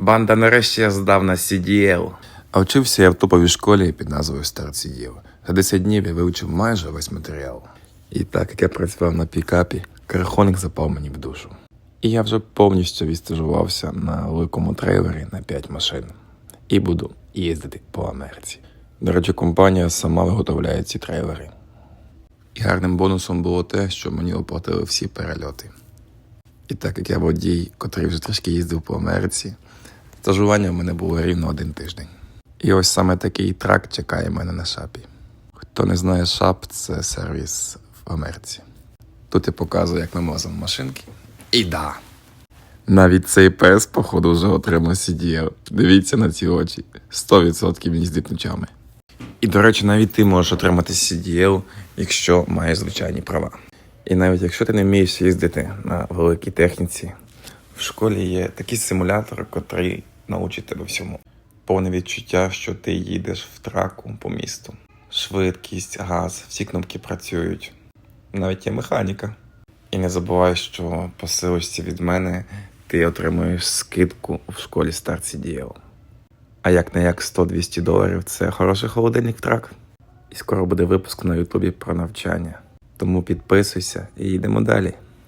Банда нарешті здав на CDL. А вчився я в топовій школі під назвою Старцієв. За 10 днів я вивчив майже весь матеріал. І так як я працював на пікапі, карахоник запав мені в душу. І я вже повністю відстажувався на великому трейлері на 5 машин. І буду їздити по Америці. До речі, компанія сама виготовляє ці трейлери. І гарним бонусом було те, що мені оплатили всі перельоти. І так як я водій, котрий вже трішки їздив по Америці, стажування в мене було рівно один тиждень. І ось саме такий трак чекає мене на шапі. Хто не знає шап, це сервіс в Америці. Тут я показую, як ми мозимо машинки. І да. Навіть цей пес, походу, вже отримав CDL. Дивіться на ці очі. 100% він їздить ночами. І, до речі, навіть ти можеш отримати CDL, якщо маєш звичайні права. І навіть якщо ти не вмієш їздити на великій техніці, в школі є такий симулятор, котрий научить тебе всьому. Повне відчуття, що ти їдеш в траку по місту. Швидкість, газ, всі кнопки працюють. Навіть є механіка. І не забувай, що по силості від мене ти отримуєш скидку в школі Start CDL. А як не як 100-200 доларів це хороший холодильник трак. І скоро буде випуск на Ютубі про навчання. Тому підписуйся і йдемо далі.